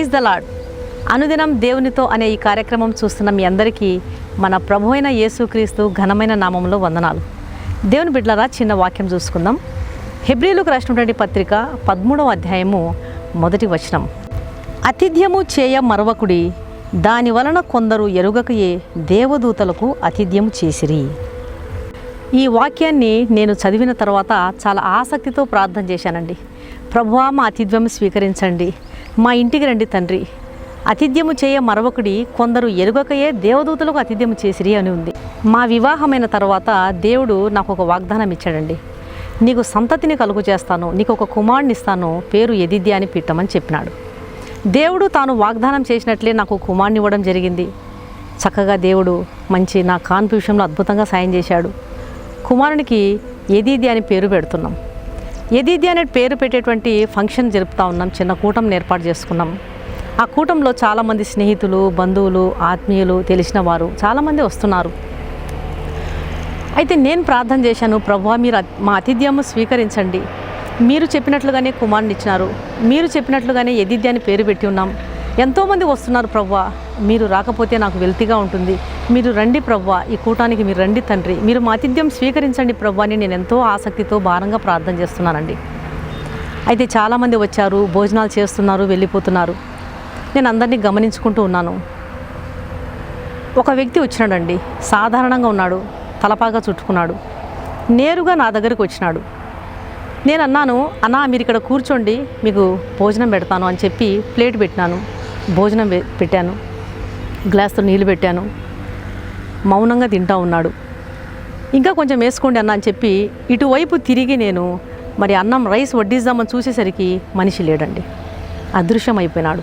Praise the lord అనుదినం దేవునితో అనే ఈ కార్యక్రమం చూస్తున్న మీ అందరికీ మన ప్రభు అయిన యేసుక్రీస్తు ఘనమైన నామంలో వందనాలు. దేవుని బిడ్డలరా చిన్న వాక్యం చూసుకుందాం. హెబ్రిలకు రాసినటువంటి పత్రిక పదమూడవ అధ్యాయము మొదటి వచనం. అతిథ్యము చేయ మరవకుడి దాని వలన కొందరు ఎరుగకయే దేవదూతలకు అతిథ్యము చేసిరి. ఈ వాక్యాన్ని నేను చదివిన తర్వాత చాలా ఆసక్తితో ప్రార్థన చేశానండి. ప్రభువా మా అతిథ్యం స్వీకరించండి. మా ఇంటికి రండి తండ్రి. అతిథ్యము చేయ మరొకడి కొందరు ఎరుగకయే దేవదూతలకు అతిథ్యము చేసిరి అని ఉంది. మా వివాహమైన తర్వాత దేవుడు నాకు ఒక వాగ్దానం ఇచ్చాడండి నీకు సంతతిని కలుగు చేస్తాను నీకు ఒక కుమారుని ఇస్తాను పేరు ఎదిద్య అని పెట్టమని చెప్పినాడు. దేవుడు తాను వాగ్దానం చేసినట్లే నాకు కుమారుని ఇవ్వడం జరిగింది. చక్కగా దేవుడు మంచి నా కాన్ఫ్యూషన్లో విషయంలో అద్భుతంగా సాయం చేశాడు. కుమారునికి ఎదీది అని పేరు పెడుతున్నాం. ఎదీది అనే పేరు పెట్టేటువంటి ఫంక్షన్ జరుపుతూ ఉన్నాం చిన్న కూటం ఏర్పాటు చేసుకున్నాం. ఆ కూటంలో చాలామంది స్నేహితులు బంధువులు ఆత్మీయులు తెలిసిన వారు చాలామంది వస్తున్నారు. అయితే నేను ప్రార్థన చేశాను ప్రభు మీరు మా అతిథ్యము స్వీకరించండి. మీరు చెప్పినట్లుగానే కుమారుని ఇచ్చినారు మీరు చెప్పినట్లుగానే ఎదిద్య అని పేరు పెట్టి ఉన్నాం. ఎంతోమంది వస్తున్నారు ప్రవ్వా. మీరు రాకపోతే నాకు వెల్తిగా ఉంటుంది. మీరు రండి ప్రవ్వా. ఈ కూటానికి మీరు రండి తండ్రి. మీరు మా స్వీకరించండి ప్రవ్వా అని నేను ఎంతో ఆసక్తితో భారంగా ప్రార్థన చేస్తున్నానండి. అయితే చాలామంది వచ్చారు భోజనాలు చేస్తున్నారు వెళ్ళిపోతున్నారు. నేను అందరినీ గమనించుకుంటూ ఉన్నాను. ఒక వ్యక్తి వచ్చినాడండి. సాధారణంగా ఉన్నాడు. తలపాగా చుట్టుకున్నాడు. నేరుగా నా దగ్గరకు వచ్చినాడు. నేను అన్నాను అన్నా మీరు ఇక్కడ కూర్చోండి. మీకు భోజనం పెడతాను అని చెప్పి ప్లేట్ పెట్టినాను. భోజనం పెట్టాను. గ్లాస్తో నీళ్ళు పెట్టాను. మౌనంగా తింటా ఉన్నాడు. ఇంకా కొంచెం వేసుకోండి అన్న అని చెప్పి ఇటువైపు తిరిగి నేను మరి అన్నం రైస్ వడ్డిద్దామని చూసేసరికి మనిషి లేడండి. అదృశ్యం అయిపోయినాడు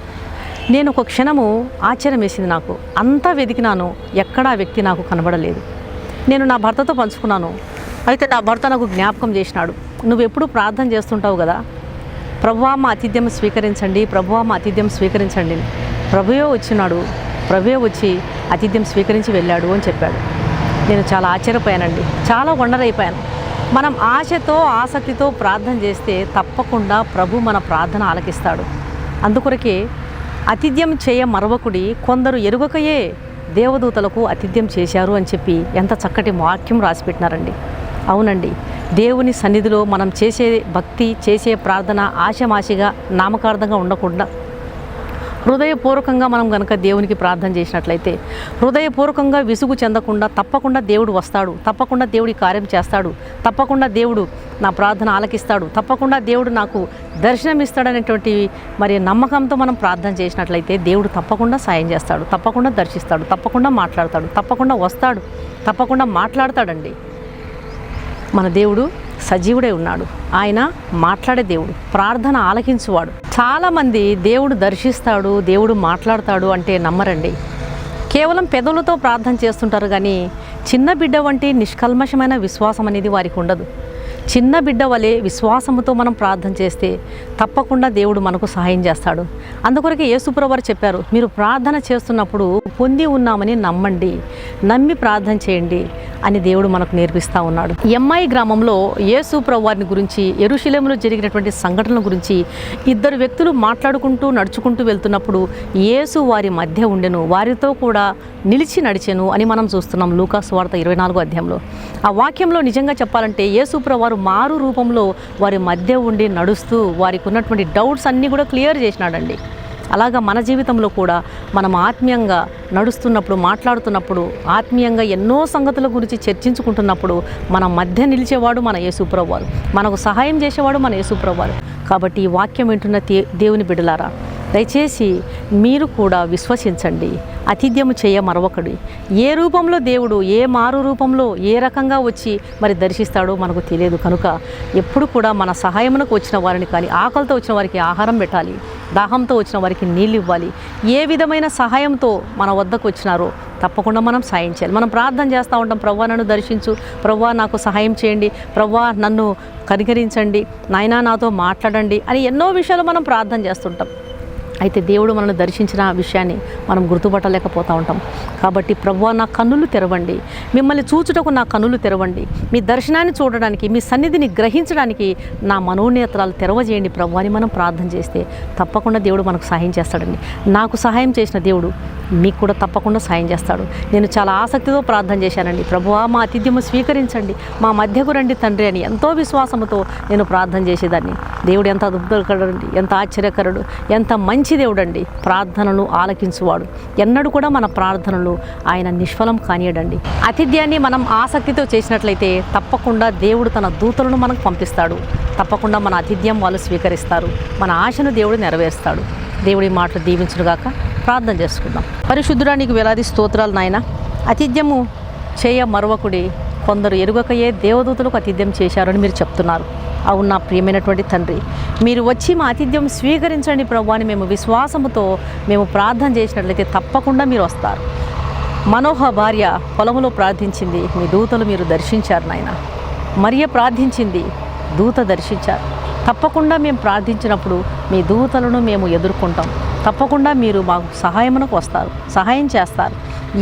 నేను ఒక క్షణము ఆశ్చర్యం వేసింది నాకు. అంతా వెతికినాను. ఎక్కడా వ్యక్తి నాకు కనబడలేదు. నేను నా భర్తతో పంచుకున్నాను. అయితే నా భర్త నాకు జ్ఞాపకం చేసినాడు. నువ్వు ఎప్పుడు ప్రార్థన చేస్తుంటావు కదా? ప్రభువా మా ఆతిథ్యం స్వీకరించండి. ప్రభువా మా అతిథ్యం స్వీకరించండి. ప్రభువే వచ్చినాడు. ప్రభువే వచ్చి ఆతిథ్యం స్వీకరించి వెళ్ళాడు అని చెప్పాడు. నేను చాలా ఆశ్చర్యపోయానండి. చాలా వండరైపోయాను. మనం ఆశతో ఆసక్తితో ప్రార్థన చేస్తే తప్పకుండా ప్రభు మన ప్రార్థన ఆలకిస్తాడు. అందుకొరకే అతిథ్యం చేయ మరవకుడి కొందరు ఎరుగకయే దేవదూతలకు అతిథ్యం చేశారు అని చెప్పి ఎంత చక్కటి వాక్యం రాసిపెట్టినారండి. అవునండి. దేవుని సన్నిధిలో మనం చేసే భక్తి చేసే ప్రార్థన ఆశమాషిగా నామకార్థంగా ఉండకుండా హృదయపూర్వకంగా మనం కనుక దేవునికి ప్రార్థన చేసినట్లయితే హృదయపూర్వకంగా విసుగు చెందకుండా తప్పకుండా దేవుడు వస్తాడు. తప్పకుండా దేవుడి కార్యం చేస్తాడు. తప్పకుండా దేవుడు నా ప్రార్థన ఆలకిస్తాడు. తప్పకుండా దేవుడు నాకు దర్శనం ఇస్తాడనేటువంటి మరి నమ్మకంతో మనం ప్రార్థన చేసినట్లయితే దేవుడు తప్పకుండా సాయం చేస్తాడు. తప్పకుండా దర్శిస్తాడు. తప్పకుండా మాట్లాడతాడు. తప్పకుండా వస్తాడు. తప్పకుండా మాట్లాడతాడండి. మన దేవుడు సజీవుడే ఉన్నాడు. ఆయన మాట్లాడే దేవుడు ప్రార్థన ఆలకించువాడు. చాలామంది దేవుడు దర్శిస్తాడు దేవుడు మాట్లాడతాడు అంటే నమ్మరండి. కేవలం పెదవులతో ప్రార్థన చేస్తుంటారు కానీ చిన్న బిడ్డ వంటి నిష్కల్మషమైన విశ్వాసం అనేది వారికి ఉండదు. చిన్న బిడ్డ వలె విశ్వాసముతో మనం ప్రార్థన చేస్తే తప్పకుండా దేవుడు మనకు సహాయం చేస్తాడు. అందుకొరకే యేసుప్రవారు చెప్పారు మీరు ప్రార్థన చేస్తున్నప్పుడు పొంది ఉన్నామని నమ్మండి. నమ్మి ప్రార్థన చేయండి. అని దేవుడు మనకు నేర్పిస్తూ ఉన్నాడు. ఎంఐ గ్రామంలో యేసు వారిని గురించి ఎరుశిలంలో జరిగినటువంటి సంఘటనల గురించి ఇద్దరు వ్యక్తులు మాట్లాడుకుంటూ నడుచుకుంటూ వెళ్తున్నప్పుడు యేసు వారి మధ్య ఉండెను వారితో కూడా నిలిచి నడిచెను అని మనం చూస్తున్నాం లూకాస్ వార్త ఇరవై నాలుగో అధ్యాయంలో. ఆ వాక్యంలో నిజంగా చెప్పాలంటే యేసుప్ర వారు మారు రూపంలో వారి మధ్య ఉండి నడుస్తూ వారికి ఉన్నటువంటి డౌట్స్ అన్నీ కూడా క్లియర్ చేసినాడండి. అలాగా మన జీవితంలో కూడా మనం ఆత్మీయంగా నడుస్తున్నప్పుడు మాట్లాడుతున్నప్పుడు ఆత్మీయంగా ఎన్నో సంగతుల గురించి చర్చించుకుంటున్నప్పుడు మన మధ్య నిలిచేవాడు మన యేసుప్రభు మనకు సహాయం చేసేవాడు మన యేసుప్రభు కాబట్టి ఈ వాక్యం వింటున్న దే- దేవుని బిడలారా దయచేసి మీరు కూడా విశ్వసించండి. అతిథ్యము చేయ మరొకడి. ఏ రూపంలో దేవుడు ఏ మారు రూపంలో ఏ రకంగా వచ్చి మరి దర్శిస్తాడో మనకు తెలియదు. కనుక ఎప్పుడు కూడా మన సహాయమునకు వచ్చిన వారిని కానీ ఆకలితో వచ్చిన వారికి ఆహారం పెట్టాలి. దాహంతో వచ్చిన వారికి నీళ్ళు ఇవ్వాలి ఏ విధమైన సహాయంతో మన వద్దకు వచ్చినారో తప్పకుండా మనం సాయం చేయాలి. మనం ప్రార్థన చేస్తూ ఉంటాం ప్రవ్వా నన్ను దర్శించు. ప్రవ్వా నాకు సహాయం చేయండి. ప్రవ్వా నన్ను కనికరించండి. నాయనా నాతో మాట్లాడండి. అని ఎన్నో విషయాలు మనం ప్రార్థన చేస్తుంటాం. అయితే దేవుడు మనల్ని దర్శించిన విషయాన్ని మనం గుర్తుపట్టలేకపోతూ ఉంటాం. కాబట్టి ప్రభు నా కన్నులు తెరవండి. మిమ్మల్ని చూచుటకు నా కన్నులు తెరవండి. మీ దర్శనాన్ని చూడడానికి మీ సన్నిధిని గ్రహించడానికి నా మనోనేత్రాలు తెరవజేయండి ప్రభు అని మనం ప్రార్థన చేస్తే తప్పకుండా దేవుడు మనకు సహాయం చేస్తాడండి. నాకు సహాయం చేసిన దేవుడు మీకు కూడా తప్పకుండా సహాయం చేస్తాడు. నేను చాలా ఆసక్తితో ప్రార్థన చేశానండి. ప్రభువా మా అతిథ్యము స్వీకరించండి. మా మధ్యకు రండి తండ్రి అని ఎంతో విశ్వాసంతో నేను ప్రార్థన చేసేదాన్ని. దేవుడు ఎంత అద్భుతకరుడు ఎంత ఆశ్చర్యకరుడు ఎంత మంచి మంచి దేవుడండి ప్రార్థనలు ఆలకించువాడు. ఎన్నడూ కూడా మన ప్రార్థనలు ఆయన నిష్ఫలం కానియడండి. అతిథ్యాన్ని మనం ఆసక్తితో చేసినట్లయితే తప్పకుండా దేవుడు తన దూతలను మనకు పంపిస్తాడు. తప్పకుండా మన అతిథ్యం వాళ్ళు స్వీకరిస్తారు. మన ఆశను దేవుడు నెరవేరుస్తాడు. దేవుడి మాటలు దీవించునుగాక ప్రార్థన చేసుకుందాం. పరిశుద్ధుడా నీకు వేలాది స్తోత్రాలు నాయన. అతిథ్యము చేయ మరవకుడి కొందరు ఎరుగకయే దేవదూతలకు అతిథ్యం చేశారని మీరు చెప్తున్నారు. అవును నా ప్రియమైనటువంటి తండ్రి. మీరు వచ్చి మా ఆతిథ్యం స్వీకరించండి ప్రభు అని మేము విశ్వాసముతో మేము ప్రార్థన చేసినట్లయితే తప్పకుండా మీరు వస్తారు. మనోహ భార్య పొలములో ప్రార్థించింది. మీ దూతలు మీరు దర్శించారు నాయన. మరియ ప్రార్థించింది. దూత దర్శించారు. తప్పకుండా మేము ప్రార్థించినప్పుడు మీ దూతలను మేము ఎదుర్కొంటాం. తప్పకుండా మీరు మాకు సహాయమునకు వస్తారు. సహాయం చేస్తారు.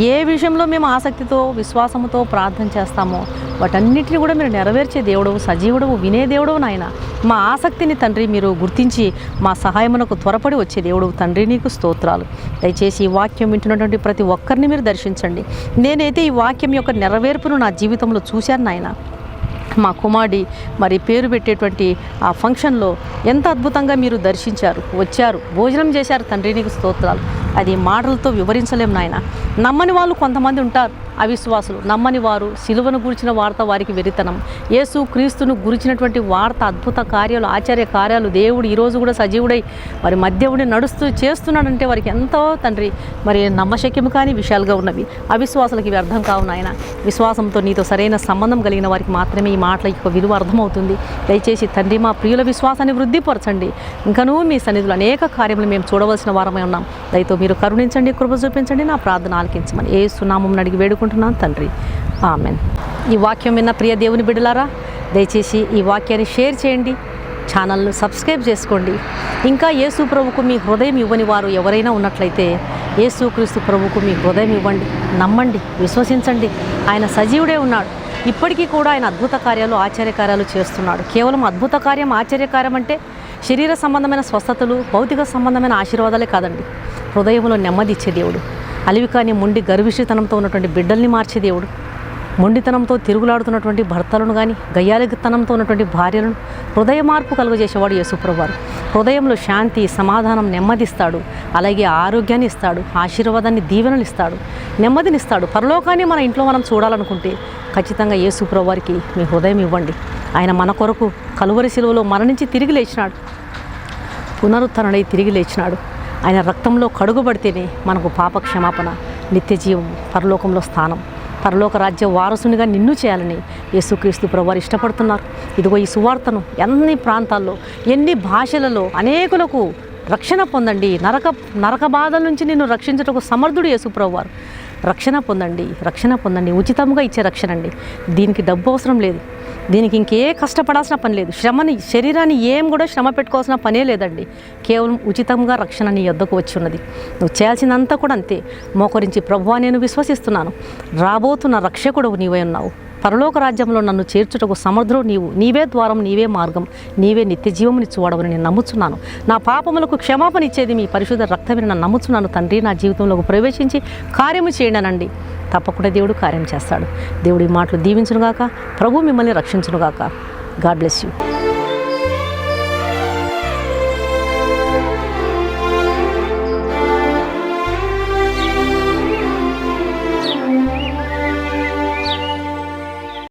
ఏ విషయంలో మేము ఆసక్తితో విశ్వాసముతో ప్రార్థన చేస్తామో వాటన్నిటిని కూడా మీరు నెరవేర్చే దేవుడవు సజీవుడవు వినే దేవుడవు నాయన. మా ఆసక్తిని తండ్రి మీరు గుర్తించి మా సహాయమునకు త్వరపడి వచ్చే దేవుడు తండ్రి నీకు స్తోత్రాలు. దయచేసి ఈ వాక్యం వింటున్నటువంటి ప్రతి ఒక్కరిని మీరు దర్శించండి. నేనైతే ఈ వాక్యం యొక్క నెరవేర్పును నా జీవితంలో చూశాను నాయన. మా కుమారుడి మరి పేరు పెట్టేటువంటి ఆ ఫంక్షన్లో ఎంత అద్భుతంగా మీరు దర్శించారు వచ్చారు భోజనం చేశారు తండ్రి నీకు స్తోత్రాలు. అది మాటలతో వివరించలేం నాయన. నమ్మని వాళ్ళు కొంతమంది ఉంటారు అవిశ్వాసులు. నమ్మని వారు సిలువను గురించిన వార్త వారికి వెరితనం. యేసు క్రీస్తును గురించినటువంటి వార్త అద్భుత కార్యాలు ఆచార్య కార్యాలు దేవుడు ఈరోజు కూడా సజీవుడై మరి ఉండి నడుస్తూ చేస్తున్నాడంటే వారికి ఎంతో తండ్రి మరి నమ్మశక్యము కాని విషయాలుగా ఉన్నవి. అవిశ్వాసులకి ఇవి అర్థం కావు నాయన. విశ్వాసంతో నీతో సరైన సంబంధం కలిగిన వారికి మాత్రమే ఈ మాటల యొక్క విలువ అర్థమవుతుంది. దయచేసి తండ్రి మా ప్రియుల విశ్వాసాన్ని వృద్ధిపరచండి. ఇంకనూ మీ సన్నిధులు అనేక కార్యములు మేము చూడవలసిన వారమై ఉన్నాం. దయతో మీరు కరుణించండి కృప చూపించండి నా ప్రార్థన ఆలకించమని ఏ సునామం అడిగి వేడుకుంటున్నాను తండ్రి. ఆమెన్. ఈ వాక్యం విన్న ప్రియ దేవుని బిడలారా దయచేసి ఈ వాక్యాన్ని షేర్ చేయండి ఛానల్ను సబ్స్క్రైబ్ చేసుకోండి. ఇంకా యేసు ప్రభుకు మీ హృదయం ఇవ్వని వారు ఎవరైనా ఉన్నట్లయితే యేసుక్రీస్తు ప్రభుకు మీ హృదయం ఇవ్వండి నమ్మండి విశ్వసించండి. ఆయన సజీవుడే ఉన్నాడు. ఇప్పటికీ కూడా ఆయన అద్భుత కార్యాలు ఆశ్చర్య కార్యాలు చేస్తున్నాడు. కేవలం అద్భుత కార్యం ఆశ్చర్యకార్యం అంటే శరీర సంబంధమైన స్వస్థతలు భౌతిక సంబంధమైన ఆశీర్వాదాలే కాదండి. హృదయంలో నెమ్మది ఇచ్చే దేవుడు. అలివి కాని మొండి గర్విష్ఠతనంతో ఉన్నటువంటి బిడ్డల్ని మార్చే దేవుడు. మొండితనంతో తిరుగులాడుతున్నటువంటి భర్తలను కానీ గయ్యాలితనంతో ఉన్నటువంటి భార్యలను హృదయ మార్పు కలుగజేసేవాడు యేసుప్రభువారు. హృదయంలో శాంతి సమాధానం నెమ్మదిస్తాడు. అలాగే ఆరోగ్యాన్ని ఇస్తాడు. ఆశీర్వాదాన్ని దీవెనలు ఇస్తాడు. నెమ్మదినిస్తాడు. పరలోకాన్ని మన ఇంట్లో మనం చూడాలనుకుంటే ఖచ్చితంగా యేసుప్రభువారికి మీ హృదయం ఇవ్వండి. ఆయన మన కొరకు కలువరి శిలువలో మరణించి తిరిగి లేచినాడు. పునరుద్ధరణై తిరిగి లేచినాడు. ఆయన రక్తంలో కడుగుబడితేనే మనకు పాప క్షమాపణ నిత్యజీవం పరలోకంలో స్థానం. పరలోక రాజ్య వారసునిగా నిన్ను చేయాలని యేసుక్రీస్తు ప్రభువారు ఇష్టపడుతున్నారు. ఇదిగో ఈ సువార్తను ఎన్ని ప్రాంతాల్లో ఎన్ని భాషలలో అనేకులకు రక్షణ పొందండి. నరక నరక బాధల నుంచి నిన్ను రక్షించటకు సమర్థుడు యేసు ప్రభువారు. రక్షణ పొందండి రక్షణ పొందండి ఉచితంగా ఇచ్చే రక్షణ అండి. దీనికి డబ్బు అవసరం లేదు. దీనికి ఇంకే కష్టపడాల్సిన పని లేదు. శ్రమని శరీరాన్ని ఏం కూడా శ్రమ పెట్టుకోవాల్సిన పనే లేదండి. కేవలం ఉచితంగా రక్షణ నీ వద్దకు వచ్చి ఉన్నది నువ్వు చేయాల్సిందంతా కూడా అంతే. మోకరించి ప్రభువా నేను విశ్వసిస్తున్నాను. రాబోతున్న రక్షకుడు నీవై ఉన్నావు. పరలోక రాజ్యంలో నన్ను చేర్చుటకు సమర్థుడు నీవు. నీవే ద్వారం నీవే మార్గం నీవే నిత్య జీవముని చూడవని నేను నమ్ముచున్నాను. నా పాపములకు క్షమాపణ ఇచ్చేది మీ పరిశుద్ధ రక్తమిని నన్ను నమ్ముచున్నాను. తండ్రి నా జీవితంలోకి ప్రవేశించి కార్యము చేయడనండి. తప్పకుండా దేవుడు కార్యం చేస్తాడు. దేవుడి మాటలు దీవించునుగాక ప్రభు మిమ్మల్ని రక్షించునుగాక. God bless you.